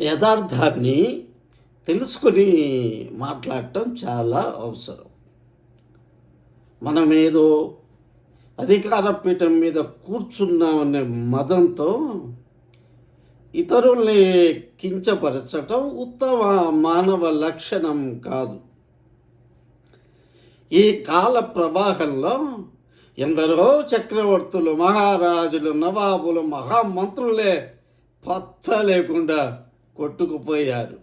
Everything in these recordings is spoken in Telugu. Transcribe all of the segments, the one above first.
యథార్థాన్ని తెలుసుకొని మాట్లాడటం చాలా అవసరం. మనం ఏదో అధికార పీఠం మీద కూర్చున్నామనే మదంతో ఇతరుల్ని కించపరచటం ఉత్తమ మానవ లక్షణం కాదు. ఈ కాల ప్రవాహంలో ఎందరో చక్రవర్తులు మహారాజులు నవాబులు మహామంత్రులే పత్త లేకుండా కొట్టుకుపోయారు.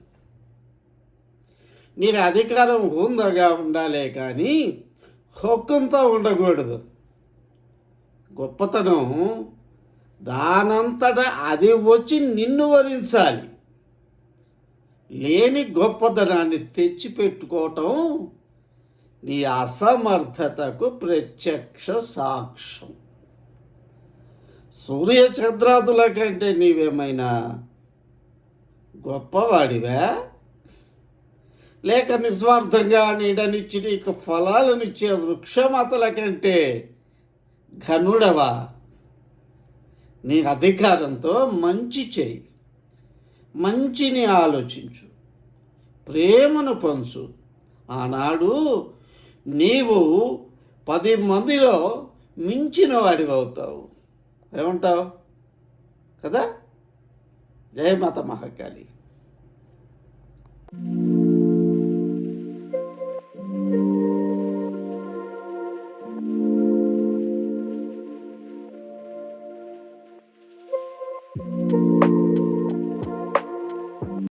నీకు అధికారం హుందగా ఉండాలే కానీ హొక్కంతో ఉండకూడదు. గొప్పతనం దానంతట అది వచ్చి నిన్ను వరించాలి. లేని గొప్పతనాన్ని తెచ్చిపెట్టుకోవటం నీ అసమర్థతకు ప్రత్యక్ష సాక్ష్యం. సూర్యచంద్రాదుల కంటే నీవేమైనా గొప్పవాడివా. లేక నిస్వార్థంగా నీడనిచ్చి నీకు ఫలాలనిచ్చే వృక్షమతల కంటే ఘనుడవా? నీ అధికారంతో మంచి చేయి. మంచిని ఆలోచించు. ప్రేమను పంచు. ఆనాడు నీవు పది మందిలో మించిన వాడివి అవుతావు ఏమంటావు? కదా? જય માતા મહાકાલી